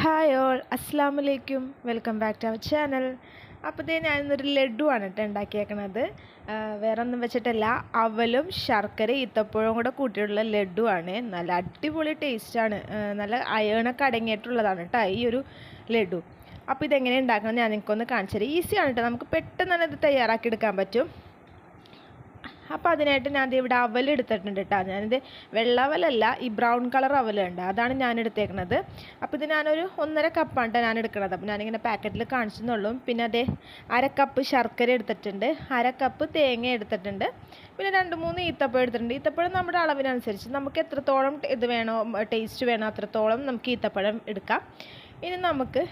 Hi all അസ്സാം വലൈക്കും welcome back to our channel അപ്പോഴത്തേ ഞാനിന്നൊരു ആണ് കേട്ടോ ഉണ്ടാക്കിയേക്കണത്. വേറെ ഒന്നും വെച്ചിട്ടല്ല അവലും ശർക്കര ഈത്തപ്പഴവും കൂടെ കൂട്ടിയിട്ടുള്ള ആണ്. നല്ല അടിപൊളി ടേസ്റ്റാണ് നല്ല അയണൊക്കെ അടങ്ങിയിട്ടുള്ളതാണ് കേട്ടോ ഈ ഒരു ലഡു. അപ്പോൾ ഇതെങ്ങനെ ഉണ്ടാക്കണം ഞാൻ നിങ്ങൾക്കൊന്ന് കാണിച്ചു തരാം. ഈസിയാണ് കേട്ടോ നമുക്ക് പെട്ടെന്ന് തന്നെ ഇത് തയ്യാറാക്കി എടുക്കാൻ പറ്റും. അപ്പോൾ അതിനായിട്ട് ഞാൻ ഇവിടെ അവൽ എടുത്തിട്ടുണ്ട് കേട്ടോ ഞാനിത് വെള്ള അവലല്ല ഈ ബ്രൗൺ കളർ അവലുണ്ട്. അതാണ് ഞാൻ എടുത്തേക്കുന്നത് അപ്പോൾ ഇത് ഞാനൊരു ഒന്നര കപ്പാണ് കേട്ടോ ഞാൻ എടുക്കുന്നത് അപ്പോൾ ഞാനിങ്ങനെ പാക്കറ്റിൽ കാണിച്ചെന്നുള്ളൂ പിന്നെ അതേ അര കപ്പ് ശർക്കര എടുത്തിട്ടുണ്ട്. അര കപ്പ് തേങ്ങ എടുത്തിട്ടുണ്ട്. പിന്നെ രണ്ട് മൂന്ന് ഈത്തപ്പഴം എടുത്തിട്ടുണ്ട്. ഈത്തപ്പഴം നമ്മുടെ അളവിനനുസരിച്ച് നമുക്ക് എത്രത്തോളം ഇത് വേണോ ടേസ്റ്റ് വേണോ അത്രത്തോളം നമുക്ക് ഈത്തപ്പഴം എടുക്കാം. ഇനി നമുക്ക്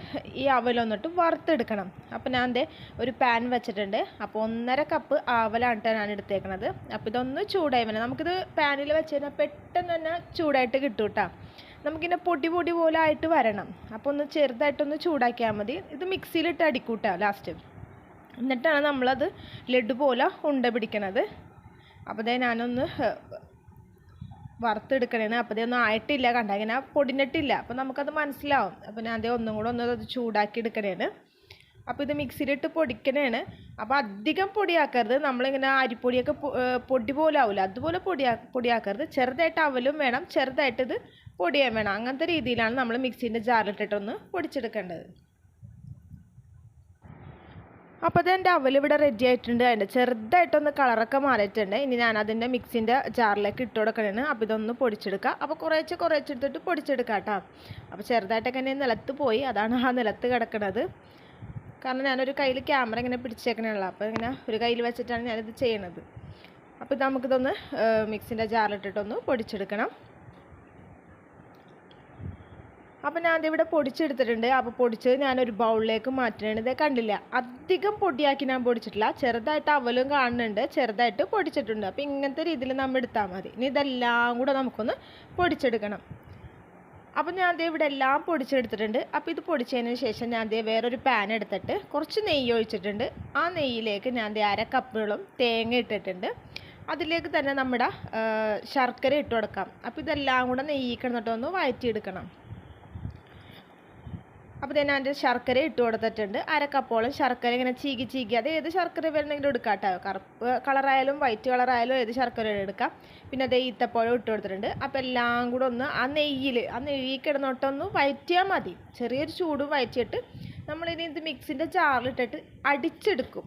ഈ അവലൊന്നിട്ട് വറുത്തെടുക്കണം. അപ്പോൾ ഞാൻ ദേ ഒരു പാൻ വെച്ചിട്ടുണ്ട്. അപ്പോൾ ഒന്നര കപ്പ് അവലാണ് ഞാൻ എടുത്തേക്കണത്. അപ്പോൾ ഇതൊന്ന് ചൂടായി വരണം. നമുക്കിത് പാനിൽ വെച്ച് കഴിഞ്ഞാൽ പെട്ടെന്ന് തന്നെ ചൂടായിട്ട് കിട്ടും കേട്ടോ നമുക്കിങ്ങനെ പൊടി പൊടി പോലെ ആയിട്ട് വരണം. അപ്പോൾ ഒന്ന് ചെറുതായിട്ടൊന്ന് ചൂടാക്കിയാൽ മതി. ഇത് മിക്സിയിലിട്ട് അടിക്കൂട്ടാ ലാസ്റ്റ് എന്നിട്ടാണ് നമ്മളത് ലഡു പോലെ ഉണ്ട പിടിക്കണത്. അപ്പോൾ ഞാനൊന്ന് വറുത്തെടുക്കണേന്ന്. അപ്പോൾ ഇതൊന്നും ആയിട്ടില്ല കണ്ട? ഇങ്ങനെ പൊടിഞ്ഞിട്ടില്ല. അപ്പോൾ നമുക്കത് മനസ്സിലാവും. അപ്പോൾ ഞാൻ അതേ ഒന്നും കൂടെ ഒന്ന് അത് ചൂടാക്കി എടുക്കണേന്ന് അപ്പോൾ ഇത് മിക്സിയിലിട്ട് പൊടിക്കണേണ് അപ്പോൾ അധികം പൊടിയാക്കരുത്. നമ്മളിങ്ങനെ അരിപ്പൊടിയൊക്കെ പൊടി പോലെ ആവില്ല അതുപോലെ പൊടിയാ പൊടിയാക്കരുത്. ചെറുതായിട്ട് അവലും വേണം. ചെറുതായിട്ട് ഇത് പൊടിയാൻ വേണം. അങ്ങനത്തെ രീതിയിലാണ് നമ്മൾ മിക്സീന്റെ ജാറിലിട്ടിട്ടൊന്ന് പൊടിച്ചെടുക്കേണ്ടത്. അപ്പോൾ അതെന്റെ അവൽ ഇവിടെ റെഡി ആയിട്ടുണ്ട്. അതിന്റെ ചെറുതായിട്ടൊന്ന് കളറൊക്കെ മാറിയിട്ടുണ്ട്. ഇനി ഞാൻ അതിന്റെ മിക്സിന്റെ ജാറിലേക്ക് ഇട്ട് കൊടുക്കണേന് അപ്പോൾ ഇതൊന്ന് പൊടിച്ചെടുക്കുക അപ്പോൾ കുറേച്ച് കുറേശ്ശെ എടുത്തിട്ട് പൊടിച്ചെടുക്കാം കേട്ടോ അപ്പോൾ ചെറുതായിട്ടൊക്കെ എന്നെ നിലത്ത് പോയി. അതാണ് ആ നിലത്ത് കിടക്കുന്നത് കാരണം ഞാനൊരു കയ്യിൽ ക്യാമറ ഇങ്ങനെ പിടിച്ചേക്കണുള്ളൂ അപ്പോൾ ഇങ്ങനെ ഒരു കയ്യിൽ വെച്ചിട്ടാണ് ഞാനിത് ചെയ്യണത്. അപ്പോൾ നമുക്കിതൊന്ന് മിക്സിന്റെ ജാറിലിട്ടിട്ടൊന്ന് പൊടിച്ചെടുക്കണം. അപ്പോൾ ഞാൻ ഇവിടെ പൊടിച്ചെടുത്തിട്ടുണ്ട്. അപ്പോൾ പൊടിച്ചത് ഞാനൊരു ബൗളിലേക്ക് മാറ്റുകയാണ്. കണ്ടില്ല അധികം പൊടിയാക്കി ഞാൻ പൊടിച്ചിട്ടില്ല. ചെറുതായിട്ട് അവലും കാണുന്നുണ്ട്. ചെറുതായിട്ട് പൊടിച്ചിട്ടുണ്ട്. അപ്പോൾ ഇങ്ങനത്തെ രീതിയിൽ നമ്മൾ എടുത്താൽ മതി. ഇനി ഇതെല്ലാം കൂടെ നമുക്കൊന്ന് പൊടിച്ചെടുക്കണം. അപ്പോൾ ഞാൻ ദേ ഇവിടെ എല്ലാം പൊടിച്ചെടുത്തിട്ടുണ്ട്. അപ്പോൾ ഇത് പൊടിച്ചതിന് ശേഷം ഞാൻ ദേ വേറൊരു പാൻ എടുത്തിട്ട് കുറച്ച് നെയ്യ് ഒഴിച്ചിട്ടുണ്ട്. ആ നെയ്യിലേക്ക് ഞാൻ ദേ അര കപ്പുകളും തേങ്ങ ഇട്ടിട്ടുണ്ട്. അതിലേക്ക് തന്നെ നമ്മുടെ ശർക്കര ഇട്ട് കൊടുക്കാം. അപ്പോൾ ഇതെല്ലാം കൂടെ നെയ്യ് കിടന്നിട്ടൊന്ന് വഴറ്റിയെടുക്കണം അപ്പോൾ തന്നെ അതിന്റെ ശർക്കര ഇട്ട് കൊടുത്തിട്ടുണ്ട്. അരക്കപ്പോളം ശർക്കര ഇങ്ങനെ ചീകി ചീകി. അത് ഏത് ശർക്കര വേണമെങ്കിലും എടുക്കാട്ടോ. കേട്ടോ കറുപ്പ് കളറായാലും വൈറ്റ് കളറായാലും ഏത് ശർക്കര എടുക്കാം. പിന്നെ അതേ ഈത്തപ്പഴം ഇട്ട് കൊടുത്തിട്ടുണ്ട്. അപ്പോൾ എല്ലാം കൂടെ ഒന്ന് ആ നെയ്യിൽ ആ നെയ്യിൽ കിടന്നോട്ടൊന്ന് വയറ്റിയാൽ മതി. ചെറിയൊരു ചൂട് വയറ്റിയിട്ട് നമ്മളിനി ഇത് മിക്സിന്റെ ചാറിലിട്ടിട്ട് അടിച്ചെടുക്കും.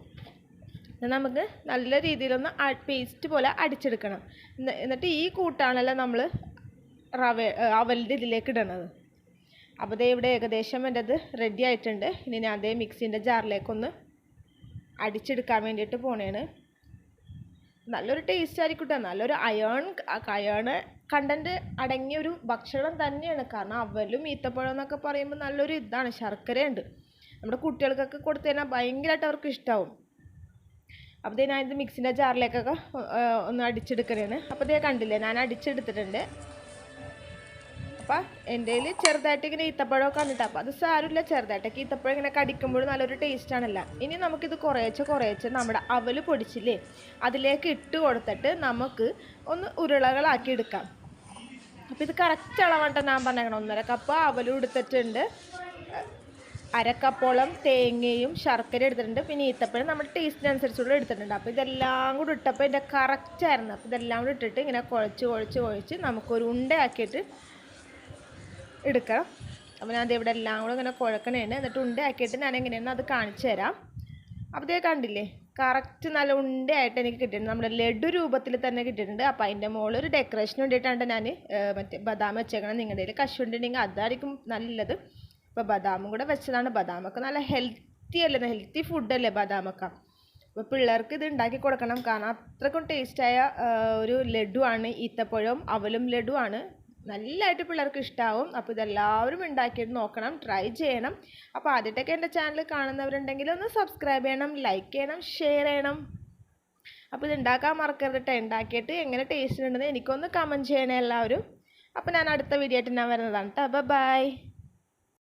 നമുക്ക് നല്ല രീതിയിലൊന്ന് പേസ്റ്റ് പോലെ അടിച്ചെടുക്കണം. എന്നിട്ട് ഈ കൂട്ടാണല്ലോ നമ്മൾ റവ അവലിന്റെ ഇതിലേക്ക് ഇടണത്. അപ്പോൾ ദേ ഇവിടെ ഏകദേശം എന്റെ അത് റെഡി ആയിട്ടുണ്ട്. ഇനി ഞാൻ അതേ മിക്സിന്റെ ജാറിലേക്കൊന്ന് അടിച്ചെടുക്കാൻ വേണ്ടിയിട്ട് പോണേണ്. നല്ലൊരു ടേസ്റ്റ് ആയിരിക്കട്ടെ. നല്ലൊരു അയേൺ അയേൺ കണ്ടന്റ് അടങ്ങിയ ഒരു ഭക്ഷണം തന്നെയാണ്. കാരണം അവലും ഈത്തപ്പഴം എന്നൊക്കെ പറയുമ്പോൾ നല്ലൊരു ഇതാണ്. ശർക്കരയുണ്ട്. നമ്മുടെ കുട്ടികൾക്കൊക്കെ കൊടുത്തു കഴിഞ്ഞാൽ ഭയങ്കരമായിട്ട് അവർക്ക് ഇഷ്ടമാവും അപ്പോൾ ഞാൻ ഇത് മിക്സിന്റെ ജാറിലേക്കൊക്കെ ഒന്ന് അടിച്ചെടുക്കണേണ്. അപ്പോൾ ഇതേ കണ്ടില്ലേ ഞാൻ അടിച്ചെടുത്തിട്ടുണ്ട്. അപ്പം എന്റെ കയ്യിൽ ചെറുതായിട്ട് ഇങ്ങനെ ഈത്തപ്പഴമൊക്കെ വന്നിട്ട് അപ്പം അത് സാരമില്ല. ചെറുതായിട്ടൊക്കെ ഈത്തപ്പഴം ഇങ്ങനെ കടിക്കുമ്പോൾ നല്ലൊരു ടേസ്റ്റ് ആണല്ലോ. ഇനി നമുക്കിത് കുറേച്ച് കുറേച്ച് നമ്മുടെ അവൽ പൊടിച്ചില്ലേ അതിലേക്ക് ഇട്ട് കൊടുത്തിട്ട് നമുക്ക് ഒന്ന് ഉരുളകളാക്കി എടുക്കാം. അപ്പോൾ ഇത് കറക്റ്റ് അളവാട്ടോ ഞാൻ പറഞ്ഞേക്കണം. ഒന്നര കപ്പ് അവലും എടുത്തിട്ടുണ്ട്. അരക്കപ്പോളം തേങ്ങയും ശർക്കര എടുത്തിട്ടുണ്ട്. പിന്നെ ഈത്തപ്പഴം നമ്മുടെ ടേസ്റ്റിനനുസരിച്ചുള്ള എടുത്തിട്ടുണ്ട്. അപ്പോൾ ഇതെല്ലാം കൂടി ഇട്ടപ്പോൾ ഇതിന്റെ കറക്റ്റായിരുന്നു അപ്പോൾ ഇതെല്ലാം കൂടി ഇട്ടിട്ട് ഇങ്ങനെ കുഴച്ച് കുഴച്ച് കുഴച്ച് നമുക്കൊരു ഉണ്ടയാക്കിയിട്ട് എടുക്കണം. അപ്പോൾ ഞാൻ ഇവിടെ എല്ലാം കൂടെ ഇങ്ങനെ കുഴക്കണേന്. എന്നിട്ട് ഉണ്ടയാക്കിയിട്ട് ഞാൻ എങ്ങനെയാണ് അത് കാണിച്ചു തരാം. അപ്പോൾ ഇതേ കണ്ടില്ലേ? കറക്റ്റ് നല്ല ഉണ്ടയായിട്ട് എനിക്ക് കിട്ടിയിട്ടുണ്ട്. നമ്മുടെ ലഡു രൂപത്തിൽ തന്നെ കിട്ടിയിട്ടുണ്ട്. അപ്പോൾ അതിന്റെ മുകളിൽ ഒരു ഡെക്കറേഷൻ വേണ്ടിയിട്ടാണ് ഞാൻ മറ്റേ ബദാം വെച്ചേക്കണം. നിങ്ങളുടെ കയ്യിൽ കശുവണ്ടി ഉണ്ടെങ്കിൽ അതായിരിക്കും നല്ലത്. അപ്പോൾ ബദാമും കൂടെ വെച്ചതാണ്. ബദാമൊക്കെ നല്ല ഹെൽത്തി അല്ലേ? ഹെൽത്തി ഫുഡല്ലേ ബദാമൊക്കെ? അപ്പോൾ പിള്ളേർക്ക് ഇത് ഉണ്ടാക്കി കൊടുക്കണം. കാരണം അത്രക്കും ടേസ്റ്റായ ഒരു ലഡുവാണ് ഈത്തപ്പഴവും അവലും ലഡുവാണ് നല്ലതായിട്ട് പിള്ളേർക്ക് ഇഷ്ടമാവും അപ്പോൾ ഇതെല്ലാവരും ഉണ്ടാക്കിയിട്ട് നോക്കണം ട്രൈ ചെയ്യണം. അപ്പോൾ ആദ്യമായിട്ടൊക്കെ എന്റെ ചാനൽ കാണുന്നവരുണ്ടെങ്കിൽ ഒന്ന് സബ്സ്ക്രൈബ് ചെയ്യണം ലൈക്ക് ചെയ്യണം ഷെയർ ചെയ്യണം. അപ്പോൾ ഇത് ഉണ്ടാക്കാൻ മറക്കരുത് ഉണ്ടാക്കിയിട്ട് എങ്ങനെ ടേസ്റ്റ് ഉണ്ടെന്ന് എനിക്കൊന്ന് കമന്റ് ചെയ്യണേ എല്ലാവരും. അപ്പോൾ ഞാൻ അടുത്ത വീഡിയോ ആയിട്ട് ഞാൻ വരുന്നതാണ് കേട്ടോ ബൈ